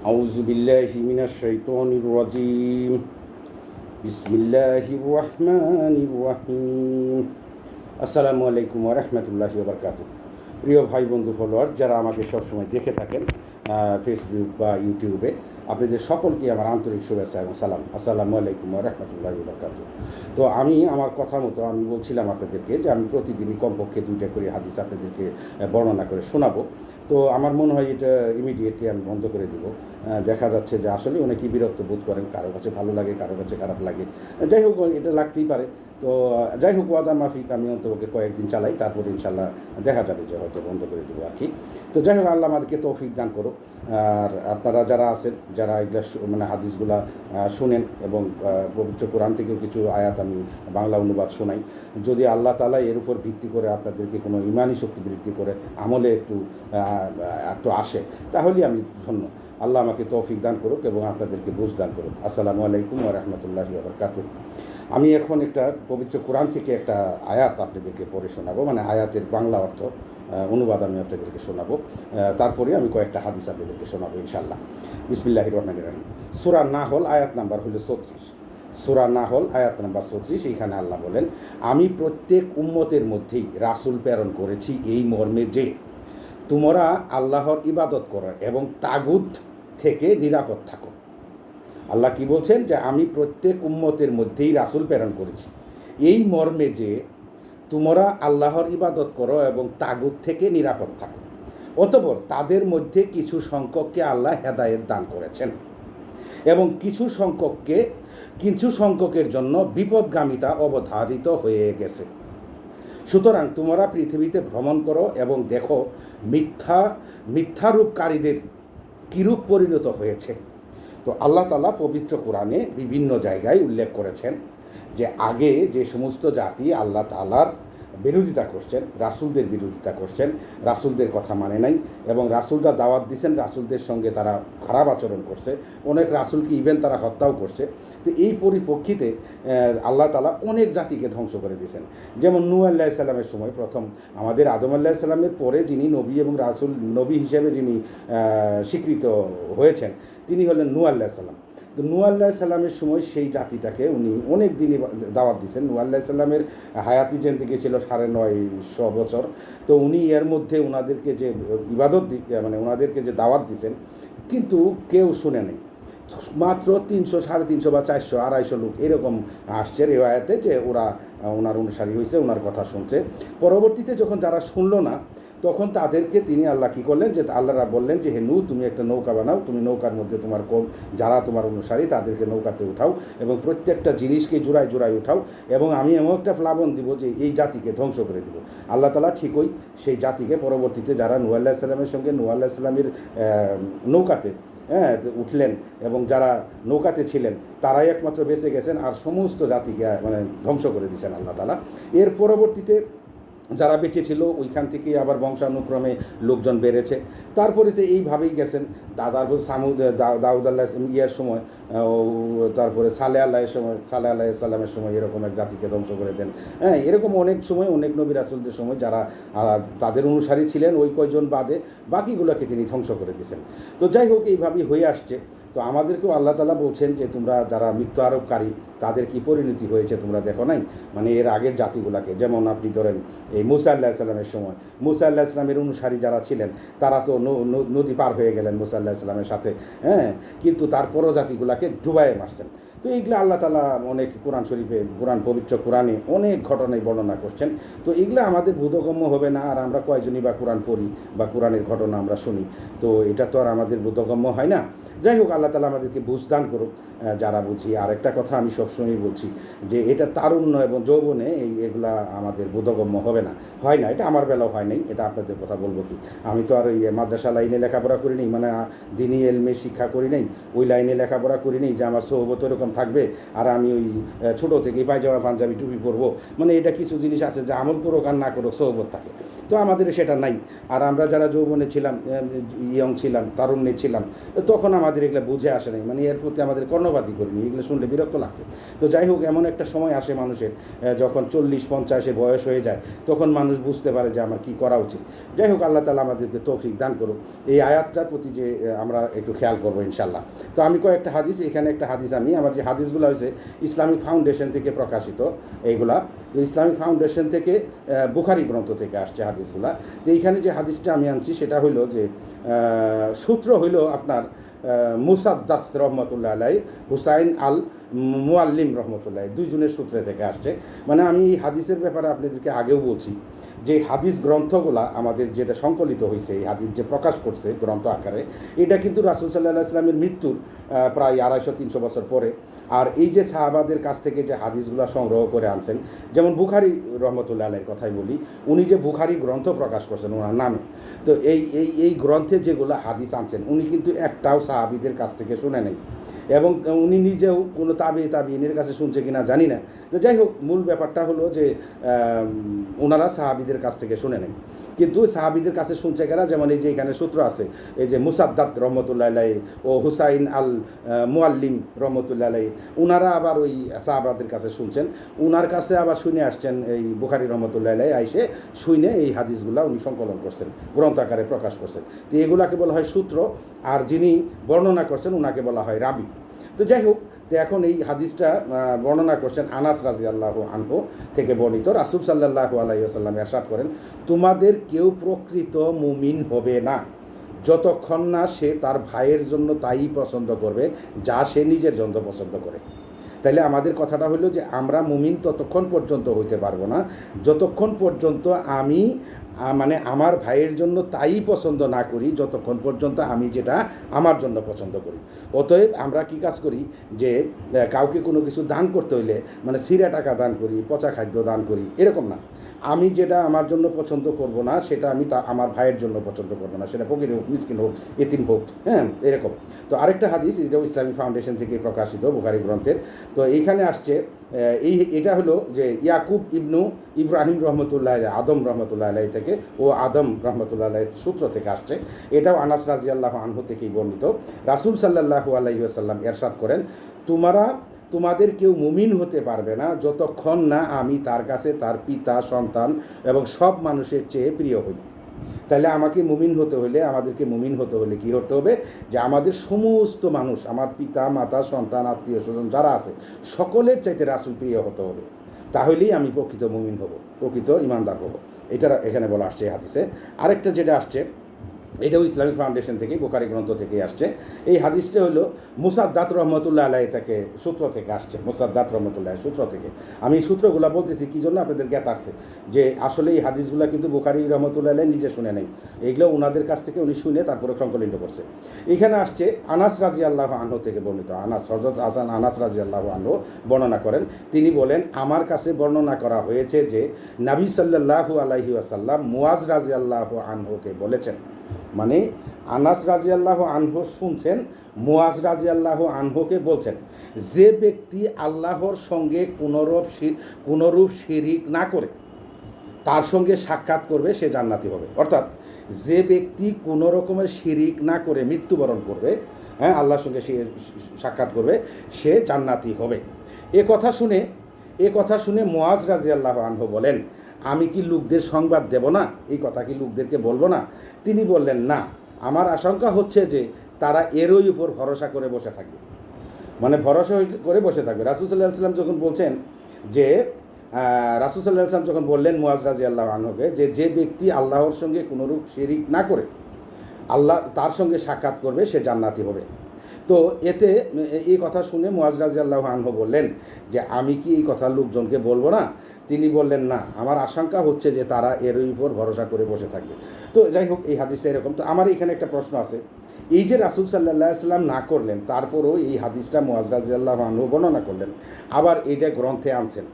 أعوذ بالله من الشيطان الرجيم بسم الله الرحمن الرحيم আসসালামু আলাইকুম ওরহমতুল্লাহি ওবরকাত প্রিয় ভাই বন্ধু ফলোয়ার যারা আমাকে সবসময় দেখে থাকেন আহ, ফেসবুক বা ইউটিউবে আপনাদের সকলকে আমার আন্তরিক শুভেচ্ছা এবং সালাম আসসালামু আলাইকুম ওরহমতুল্লাহি ওবরকাত তো আমি আমার কথা মতো আমি বলছিলাম আপনাদেরকে যে আমি প্রতিদিনই কমপক্ষে দুইটা করে হাদিস আপনাদেরকে আহ, বর্ণনা করে শোনাবো তো আমার মনে হয় এটা ইমিডিয়েটলি আমি বন্ধ করে দিব। দেখা যাচ্ছে যে আসলে অনেকেই বিরক্ত বোধ করেন, কারও কাছে ভালো লাগে, কারও কাছে খারাপ লাগে। যাই হোক, এটা লাগতেই পারে। তো যাই হোক ওয়াদা মাফিক, আমি অন্তকে কয়েকদিন চালাই, তারপর ইনশাল্লাহ দেখা যাবে যে হয়তো বন্ধ করে দেবো আর কি। তো যাই হোক আল্লাহ আমাদেরকে তৌফিক দান করো আর আপনারা যারা আছেন, যারা এগুলা মানে হাদিসগুলা শুনেন এবং পবিত্র কোরআন থেকেও কিছু আয়াত আমি বাংলা অনুবাদ শোনাই, যদি আল্লাহ তালা এর উপর ভিত্তি করে আপনাদেরকে কোনো ইমানি শক্তি বৃদ্ধি করে, আমলে একটু একটু আসে, তাহলেই আমি ধন্য। আল্লাহ আমাকে তৌফিক দান করুক এবং আপনাদেরকে বুঝ দান করুক। আসসালামু আলাইকুম রহমতুল্লাহি আবরকাতুহ আমি এখন একটা পবিত্র কোরআন থেকে একটা আয়াত আপনাদেরকে পড়ে শোনাবো মানে আয়াতের বাংলা অর্থ অনুবাদ আমি আপনাদেরকে শোনাবো। তারপরে আমি কয়েকটা হাদিস আপনাদেরকে শোনাবো ইনশাল্লাহ বিসমিল্লাহ রহমান রহিম। সুরা না হল আয়াত নাম্বার হলো ছত্রিশ। সুরা না হল আয়াত নাম্বার ছত্রিশ, এইখানে আল্লাহ বলেন, আমি প্রত্যেক উম্মতের মধ্যেই রাসূল প্রেরণ করেছি এই মর্মে যে, তোমরা আল্লাহর ইবাদত করো এবং তাগুদ থেকে নিরাপদ থাকো। আল্লাহ কি বলছেন যে আমি প্রত্যেক উম্মতের মধ্যেই রাসুল প্রেরণ করেছি। এই মর্মে যে তোমরা আল্লাহর ইবাদত করো এবং তাগুত থেকে নিরাপদ থাকো। অতপর তাদের মধ্যে কিছু সংখ্যককে আল্লাহ হেদায়েত দান করেছেন এবং কিছু সংখ্যককে, কিছু সংখ্যকের জন্য বিপদগামিতা অবধারিত হয়ে গেছে। সুতরাং তোমরা পৃথিবীতে ভ্রমণ করো এবং দেখো মিথ্যা, মিথ্যারূপকারীদের কিরূপ পরিণত হয়েছে। তো আল্লাহ তালা পবিত্র কোরআনে বিভিন্ন জায়গায় উল্লেখ করেছেন যে আগে যে সমস্ত জাতি আল্লাহ তালার বিরোধিতা করছেন, রাসূলদের বিরোধিতা করছেন, রাসূলদের কথা মানে নাই এবং রাসূলরা দাওয়াত দিছেন, রাসূলদের সঙ্গে তারা খারাপ আচরণ করছে, অনেক রাসূলকে ইভেন তারা হত্যাও করছে। তো এই পরিপ্রেক্ষিতে আল্লাহ তালা অনেক জাতিকে ধ্বংস করে দিয়েছেন। যেমন নূ আল্লাহ সাল্লামের সময় প্রথম আমাদের আদম আল্লাহ সাল্লামের পরে যিনি নবী এবং রাসূল নবী হিসেবে যিনি স্বীকৃত হয়েছেন, তিনি হলেন নূ আল্লাহ সাল্লাম তো নূ আল্লাহ সাল্লামের সময় সেই জাতিটাকে উনি অনেক দিনই দাওয়াত দিয়েছেন। নূ আল্লাহ সাল্লামের হায়াতি জেন্দিকে ছিল সাড়ে নয়শো বছর। তো উনি এর মধ্যে ওনাদেরকে যে ইবাদত মানে ওনাদেরকে যে দাওয়াত দিছেন কিন্তু কেউ শুনে নেই। মাত্র তিনশো, সাড়ে তিনশো বা চারশো, আড়াইশো লোক এরকম আসছে রেওয়ায়তে যে ওরা ওনার অনুসারী হয়েছে ওনার কথা শুনছে। পরবর্তীতে যখন যারা শুনলো না তখন তাদেরকে তিনি আল্লাহ কী করলেন? যে আল্লাহরা বললেন যে, হে নু তুমি একটা নৌকা বানাও। তুমি নৌকার মধ্যে তোমার কম যারা তোমার অনুসারী, তাদেরকে নৌকাতে উঠাও এবং প্রত্যেকটা জিনিসকে জোড়ায় জোড়ায় উঠাও এবং আমি এমন একটা প্লাবন দিব যে, এই জাতিকে ধ্বংস করে দিব। আল্লাহ তালা ঠিকই সেই জাতিকে পরবর্তীতে যারা নু আল্লাহ সাল্লামের সঙ্গে নু আল্লাহ সাল্লামের নৌকাতে হ্যাঁ উঠলেন এবং যারা নৌকাতে ছিলেন, তারাই একমাত্র বেঁচে গেছেন আর সমস্ত জাতিকে মানে ধ্বংস করে দিয়েছেন আল্লাহ তালা এর পরবর্তীতে যারা বেঁচে ছিল, ওইখান থেকে আবার বংশানুক্রমে লোকজন বেড়েছে। তারপরে তো এইভাবেই গেছেন। দাদার সামুদ দাউদ আল্লাহ ইয়ার সময় তারপরে সালে আল্লাহের সময় সালে আল্লাহ সাল্লামের সময় এরকম এক জাতিকে ধ্বংস করে দেন। হ্যাঁ এরকম অনেক সময়, অনেক নবী রাসুলদের সময় যারা তাদের অনুসারী ছিলেন ওই কয়জন বাদে, বাকিগুলোকে তিনি ধ্বংস করে দিয়েছেন। তো যাই হোক, এইভাবেই হয়ে আসছে। তো আমাদেরকেও আল্লাহ তালা বলছেন যে তোমরা যারা মৃত্যু আরোপকারী, তাদের কি পরিণতি হয়েছে তোমরা দেখো নাই? মানে এর আগের জাতিগুলাকে, যেমন আপনি ধরেন এই মুসা আল্লাহ ইসলামের সময়। মুসা আল্লাহ ইসলামের অনুসারী যারা ছিলেন, তারা তো নদী পার হয়ে গেলেন মুসা আল্লাহ ইসলামের সাথে হ্যাঁ? কিন্তু তারপরও জাতিগুলাকে ডুবাইয়ে মারছেন। তো এইগুলো আল্লাহ তালা অনেক কোরআন শরীফে কোরআন পবিত্র কোরআনে অনেক ঘটনায় বর্ণনা করছেন। তো এগুলো আমাদের বোধগম্য হবে না আর আমরা কয়জনই বা কোরআন পড়ি বা কোরআনের ঘটনা আমরা শুনি। তো এটা তো আর আমাদের বোধগম্য হয় না। যাই হোক আল্লাহ তালা আমাদেরকে বুঝদান করুক যারা বুঝি। আর একটা কথা আমি সবসময় বলছি যে এটা তারুণ্য এবং যৌবনে এই এগুলা আমাদের বোধগম্য হবে না। হয় না এটা আমার বেলাও হয় নাই এটা আপনাদের কথা বলব কি? আমি তো আর ওই মাদ্রাসা লাইনে লেখাপড়া করি মানে আহ, দিনী এলমে শিক্ষা করি নাই ওই লাইনে লেখাপড়া করি নাই যে আমার সহবত এরকম থাকবে, আর আমি ওই ছোটো থেকে পায়জামা, পাঞ্জাবি, টুপি পরবো। মানে এটা কিছু জিনিস আছে যে আমল করুক আর না করুক, সহবত থাকে। তো আমাদের সেটা নাই। আর আমরা যারা যৌবনে ছিলাম ইয়ং ছিলাম, তারুণ্যে ছিলাম, তখন আমাদের এগুলো বুঝে আসে নাই। মানে এর প্রতি আমাদের কর্ণপাতি করিনি, এগুলো শুনলে বিরক্ত লাগছে। তো যাই হোক, এমন একটা সময় আসে মানুষের যখন চল্লিশ পঞ্চাশে বয়স হয়ে যায়, তখন মানুষ বুঝতে পারে যে আমার কি করা উচিত। যাই হোক, আল্লাহ তালা আমাদেরকে তৌফিক দান করুক। এই আয়াতটার প্রতি যে আমরা একটু খেয়াল করব ইনশাল্লাহ তো আমি কয়েকটা হাদিস, এখানে একটা হাদিস আমি, আমার যে হাদিসগুলো হয়েছে, ইসলামিক ফাউন্ডেশন থেকে প্রকাশিত, এইগুলা। তো ইসলামিক ফাউন্ডেশন থেকে বুখারি গ্রন্থ থেকে আসছে হাদিসগুলা। তো এইখানে যে হাদিসটা আমি আনছি, সেটা হইল যে সূত্র হইল আপনার মুসাদ্দাস রহমতুল্লাহ আলাই হুসাইন আল মুআল্লিম রহমতুল্লাহ দুইজনের সূত্রে থেকে আসছে। মানে আমি এই হাদিসের ব্যাপারে আপনাদেরকে আগেও বলছি যে, হাদিস গ্রন্থগুলা আমাদের যেটা সংকলিত হয়েছে এই হাদিস যে প্রকাশ করছে গ্রন্থ আকারে, এটা কিন্তু রাসুল সাল্লাহ ইসলামের মৃত্যুর প্রায় আড়াইশো, তিনশো বছর পরে আর এই যে সাহাবাদের কাছ থেকে যে হাদিসগুলো সংগ্রহ করে আনছেন, যেমন বুখারি রহমতুল্লাহ আলের কথাই বলি, উনি যে বুখারি গ্রন্থ প্রকাশ করছেন ওনার নামে, তো এই এই এই গ্রন্থে যেগুলো হাদিস আনছেন, উনি কিন্তু একটাও সাহাবিদের কাছ থেকে শুনে নেই। এবং উনি নিজেও কোনো তাবি তাবিনের কাছে শুনছে কিনা জানি না। যাই হোক, মূল ব্যাপারটা হলো যে ওনারা সাহাবিদের কাছ থেকে শুনে নেই। কিন্তু সাহাবিদের কাছে শুনছে কেনা, যেমন এই যে এখানে সূত্র আছে, এই যে মুসাদ্দাত রহমতুল্লাহ ও হুসাইন আল মুআল্লিম রহমতুল্লাহ ওনারা আবার ওই সাহাবাদের কাছে শুনছেন। ওনার কাছে আবার শুনে আসছেন এই বুখারি রহমতুল্লাহ আইসে, শুনে এই হাদিসগুলা উনি সংকলন করছেন, গ্রন্থ আকারে প্রকাশ করছেন। তো এগুলাকে বলা হয় সূত্র, আর যিনি বর্ণনা করছেন ওনাকে বলা হয় রাবি। তো যাই হোক তো এখন এই হাদিসটা বর্ণনা করছেন আনাস রাজি আল্লাহ আনহু থেকে বর্ণিত। রাসুল সাল্লাহ আলাইসাল্লাম এরশাদ করেন, তোমাদের কেউ প্রকৃত মুমিন হবে না। যতক্ষণ না সে তার ভাইয়ের জন্য তাই পছন্দ করবে, যা সে নিজের জন্য পছন্দ করে। তাইলে আমাদের কথাটা হলো যে, আমরা মুমিন ততক্ষণ পর্যন্ত হইতে পারব না। যতক্ষণ পর্যন্ত আমি মানে আমার ভাইয়ের জন্য তাই পছন্দ না করি যতক্ষণ পর্যন্ত আমি যেটা আমার জন্য পছন্দ করি। অতএব আমরা কি কাজ করি যে কাউকে কোনো কিছু দান করতে হইলে মানে সিরা টাকা দান করি, পচা খাদ্য দান করি, এরকম না। আমি যেটা আমার জন্য পছন্দ করব না, সেটা আমি তা আমার ভাইয়ের জন্য পছন্দ করব না, সেটা ফকির হোক, মিসকিন হোক, এতিম হোক হ্যাঁ এরকম। তো আরেকটা হাদিস এটাও ইসলামিক ফাউন্ডেশন থেকে প্রকাশিত, বুখারি গ্রন্থের। তো এইখানে আসছে এই এটা হলো যে ইয়াকুব ইবনু ইব্রাহিম রহমতুল্লাহ আদম রহমতুল্লাহ আলাই থেকে, ও আদম রহমতুল্লাহ আলাই সূত্র থেকে আসছে। এটাও আনাস রাজিয়াল্লাহ আনহু থেকেই বর্ণিত। রাসুল সাল্লাহু আলাইসাল্লাম এরশাদ করেন, তোমরা তোমাদের কেউ মুমিন হতে পারবে না, যতক্ষণ না আমি তার কাছে তার পিতা, সন্তান এবং সব মানুষের চেয়ে প্রিয় হই। তাহলে আমাকে মুমিন হতে হলে, আমাদেরকে মুমিন হতে হলে কি হতে হবে? যে আমাদের সমস্ত মানুষ, আমার পিতা, মাতা, সন্তান, আত্মীয় স্বজন যারা আছে, সকলের চাইতে রাসুল প্রিয় হতে হবে। তাহলেই আমি প্রকৃত মুমিন হব, প্রকৃত ইমানদার হব। এটা এখানে বলা আসছে হাদিসে। আরেকটা যেটা আসছে এটাও ইসলামিক ফাউন্ডেশন থেকে বোকারি গ্রন্থ থেকে আসছে। এই হাদিসটা হলো, মুসাদ্দাত রহমতুল্লাহ আলাই থেকে সূত্র থেকে আসছে, মুসাদ্দাত রহমতুল্লাহ সূত্র থেকে। আমি এই সূত্রগুলো বলতেছি, কী জন্য আপনাদের জ্ঞাতার্থে যে আসলে এই হাদিসগুলো কিন্তু বোখারি রহমতুল্লাহ আলাই নিজে শুনে নেই। এগুলো ওনাদের কাছ থেকে উনি শুনে তারপরে সংকলিত করছে। এখানে আসছে, আনাস রাজি আল্লাহ আনহু থেকে বর্ণিত। আনাস হজরত আসান আনাস রাজি আল্লাহ আনহু বর্ণনা করেন। তিনি বলেন, আমার কাছে বর্ণনা করা হয়েছে যে, নাবী সাল্লাহু আলাইহি আসাল্লাম মুয়াজ রাজি আল্লাহ আনহুকে বলেছেন। মানে আনাস রাজিয়াল্লাহ আনহু শুনছেন, মুয়াজ রাজিয়াল্লাহ আনহুকে বলছেন, যে ব্যক্তি আল্লাহর সঙ্গে কোনোরূপ কোনরূপ শিরিক না করে, তার সঙ্গে সাক্ষাৎ করবে, সে জান্নাতি হবে। অর্থাৎ যে ব্যক্তি কোনো রকমের শিরিক না করে মৃত্যুবরণ করবে হ্যাঁ আল্লাহর সঙ্গে সে সাক্ষাৎ করবে, সে জান্নাতি হবে। এ কথা শুনে, এ কথা শুনে মোয়াজ রাজি আল্লাহ আনহু বলেন আমি কি লোকদের সংবাদ দেব না? এই কথা কি লোকদেরকে বলব না? তিনি বললেন, না, আমার আশঙ্কা হচ্ছে যে তারা এরই উপর ভরসা করে বসে থাকবে। মানে ভরসা করে বসে থাকবে। রাসুল সাল্লাহ সাল্লাম যখন বলছেন যে রাসুল সাল্লাহ সাল্লাম যখন বললেন মুয়াজ রাজি আল্লাহ আনহকে যে যে ব্যক্তি আল্লাহর সঙ্গে কোনোরূপ শিরিক না করে, আল্লাহ তার সঙ্গে সাক্ষাৎ করবে, সে জান্নাতি হবে। তো এতে এই কথা শুনে মুয়াজ রাজি আল্লাহ আনহু বললেন যে, আমি কি এই কথা লোকজনকে বলব না? তিনি বললেন, না, আমার আশঙ্কা হচ্ছে যে তারা এর উপর ভরসা করে বসে থাকবে। তো যাই হোক, এই হাদিসটা এরকম। তো আমার এখানে একটা প্রশ্ন আছে। এই যে রাসুল সাল্লাহ সাল্লাম না করলেন, তারপরও এই হাদিসটা মোয়াজ রাজিয়াল্লাহ আনহু বর্ণনা করলেন। আবার এটা গ্রন্থে আনছেন।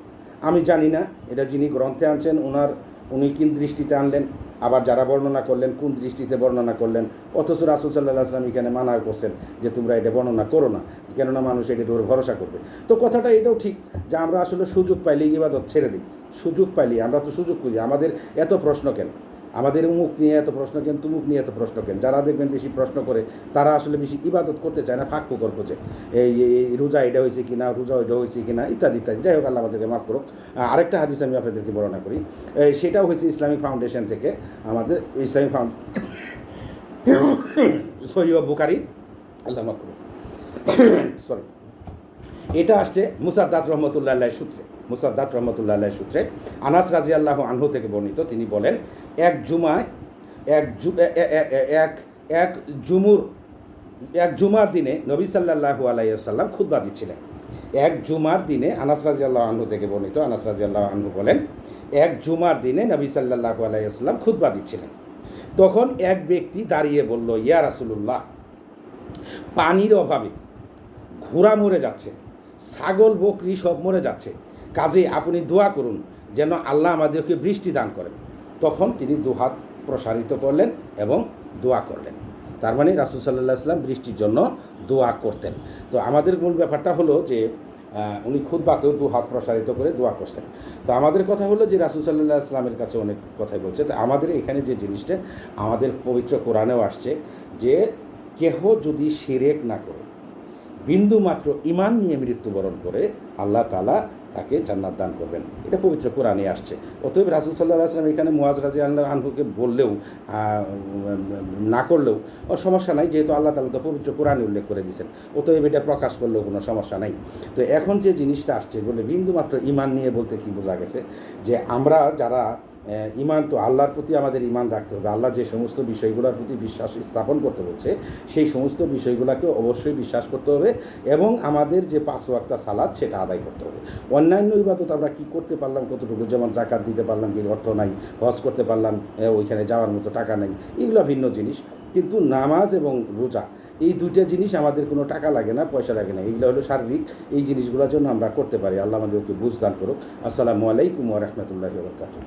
আমি জানি না, এটা যিনি গ্রন্থে আনছেন ওনার উনি কিন দৃষ্টিতে আনলেন? আবার যারা বর্ণনা করলেন, কোন দৃষ্টিতে বর্ণনা করলেন, অথচ রাসুল সাল্লাহ আসলাম এখানে মানা করছেন যে তোমরা এটা বর্ণনা করো না, কেননা মানুষ এটা উপর ভরসা করবে। তো কথাটা এটাও ঠিক যে আমরা আসলে সুযোগ পাইলে ইবাদত ছেড়ে দিই। সুযোগ পাইলে আমরা তো সুযোগ খুঁজি। আমাদের এত প্রশ্ন কেন? আমাদের মুখ নিয়ে এত প্রশ্ন কেন তুমুক নিয়ে এত প্রশ্ন কেন? যারা দেখবেন বেশি প্রশ্ন করে, তারা আসলে বেশি ইবাদত করতে চায় না ফাঁক ফুকর খোঁজে। এই রোজা এটা হয়েছে কিনা, রোজা ওইটা হয়েছে কিনা, ইত্যাদি ইত্যাদি। যাই হোক, আল্লাহ আমাদেরকে মাফ করুক। আরেকটা হাদিস আমি আপনাদেরকে বর্ণনা করি। সেটাও হয়েছে ইসলামিক ফাউন্ডেশন থেকে। আমাদের ইসলামিক ফাউন্ড সৈয়দ বুকারি আল্লাহ মাফ করুক। সরি এটা আসছে মুসাদ্দাত রহমতুল্লাহ সূত্রে, মুসাদ্দাত রহমতুল্লাহ সূত্রে। আনাস রাজি আল্লাহ আনহু থেকে বর্ণিত, তিনি বলেন, এক জুমায়, এক এক এক জুমুর, এক জুমার দিনে নবী সাল্লাহু আলাইসাল্লাম খুতবা দিচ্ছিলেন। এক জুমার দিনে, আনাস রাজি আল্লাহ আনহু থেকে বর্ণিত, আনাস রাজি আল্লাহ আনহু বলেন, এক জুমার দিনে নবী সাল্লাহু আলাইসাল্লাম খুতবা দিচ্ছিলেন। তখন এক ব্যক্তি দাঁড়িয়ে বলল, ইয়া রাসুলুল্লাহ, পানির অভাবে ঘোড়া মরে যাচ্ছে, ছাগল, বকরি সব মরে যাচ্ছে। কাজে আপনি দোয়া করুন যেন আল্লাহ আমাদেরকে বৃষ্টি দান করেন। তখন তিনি দুহাত প্রসারিত করলেন এবং দোয়া করলেন। তার মানে রাসুল সাল্লাহ আসলাম বৃষ্টির জন্য দোয়া করতেন। তো আমাদের মূল ব্যাপারটা হলো যে উনি খুদ বাতেও দু হাত প্রসারিত করে দোয়া করছেন। তো আমাদের কথা হলো যে, রাসুল সাল্লাহ আসলামের কাছে অনেক কথাই বলছে। তো আমাদের এখানে যে জিনিসটা, আমাদের পবিত্র কোরআনেও আসছে যে, কেহ যদি শিরেক না করে বিন্দু মাত্র ইমান নিয়ে মৃত্যুবরণ করে আল্লাহ তালা তাকে জান্নাত দান করবেন। এটা পবিত্র কোরআনে আসছে। অতএব রাসুল সাল্লাহ আসলাম এখানে মুয়াজ রাজি আল্লাহ আনহুকে বললেও না করলেও সমস্যা নাই, যেহেতু আল্লাহ তালা তো পবিত্র কোরআনে উল্লেখ করে দিয়েছেন। অতএব এটা প্রকাশ করলেও কোনো সমস্যা নাই। তো এখন যে জিনিসটা আসছে, বলে বিন্দু মাত্র ইমান নিয়ে বলতে কি বোঝা গেছে? যে আমরা যারা ইমান তো আল্লাহর প্রতি আমাদের ইমান রাখতে হবে। আল্লাহ যে সমস্ত বিষয়গুলোর প্রতি বিশ্বাস স্থাপন করতে বলছে, সেই সমস্ত বিষয়গুলোকে অবশ্যই বিশ্বাস করতে হবে এবং আমাদের যে পাঁচ ওয়াক্তা সালাদ সেটা আদায় করতে হবে। অন্যান্য ইবাদত আমরা কী করতে পারলাম, কতটুকু? যেমন জাকাত দিতে পারলাম কি অর্থ নাই, হজ করতে পারলাম ওইখানে যাওয়ার মতো টাকা নাই, এগুলো ভিন্ন জিনিস। কিন্তু নামাজ এবং রোজা, এই দুইটা জিনিস আমাদের কোনো টাকা লাগে না, পয়সা লাগে না। এগুলো হলো শারীরিক, এই জিনিসগুলোর জন্য আমরা করতে পারি। আল্লাহ আমাদেরকে বুঝদান করুক। আসসালামু আলাইকুম ওরহমতুল্লাহি বরকাতুহ।